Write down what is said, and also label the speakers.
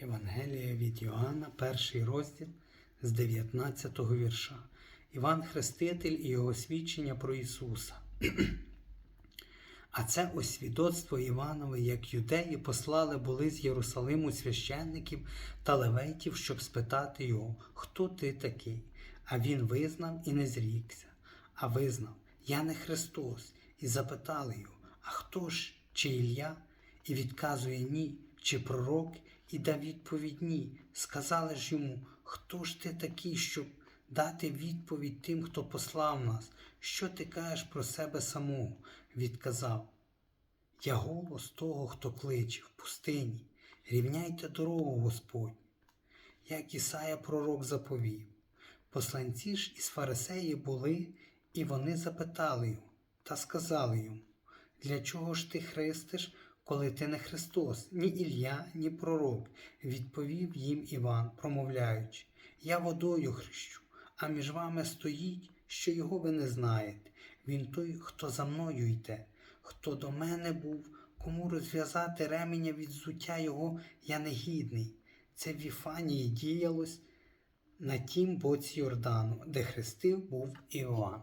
Speaker 1: Євангелія від Йоанна, перший розділ з 19 вірша. Іван Хреститель і його свідчення про Ісуса. А це ось свідоцтво Іванове, як юдеї послали були з Єрусалиму священників та левейтів, щоб спитати його, хто ти такий? А він визнав і не зрікся, а визнав, я не Христос, і запитали його, а хто ж, чи Ілля? І відказує ні, чи пророк, і дав відповідь ні. Сказали ж йому, хто ж ти такий, щоб дати відповідь тим, хто послав нас? Що ти кажеш про себе самого? Відказав. Я голос того, хто кличе в пустині. Рівняйте дорогу Господь. Як Ісая пророк заповів. Посланці ж із фарисеїв були, і вони запитали його та сказали йому, для чого ж ти хрестиш, коли ти не Христос, ні Ілля, ні пророк, відповів їм Іван, промовляючи, я водою хрещу, а між вами стоїть, що його ви не знаєте. Він той, хто за мною йде, хто до мене був, кому розв'язати ременя від зуття його я негідний. Це в Віфанії діялось на тім боці Йордану, де хрестив був Іоанн.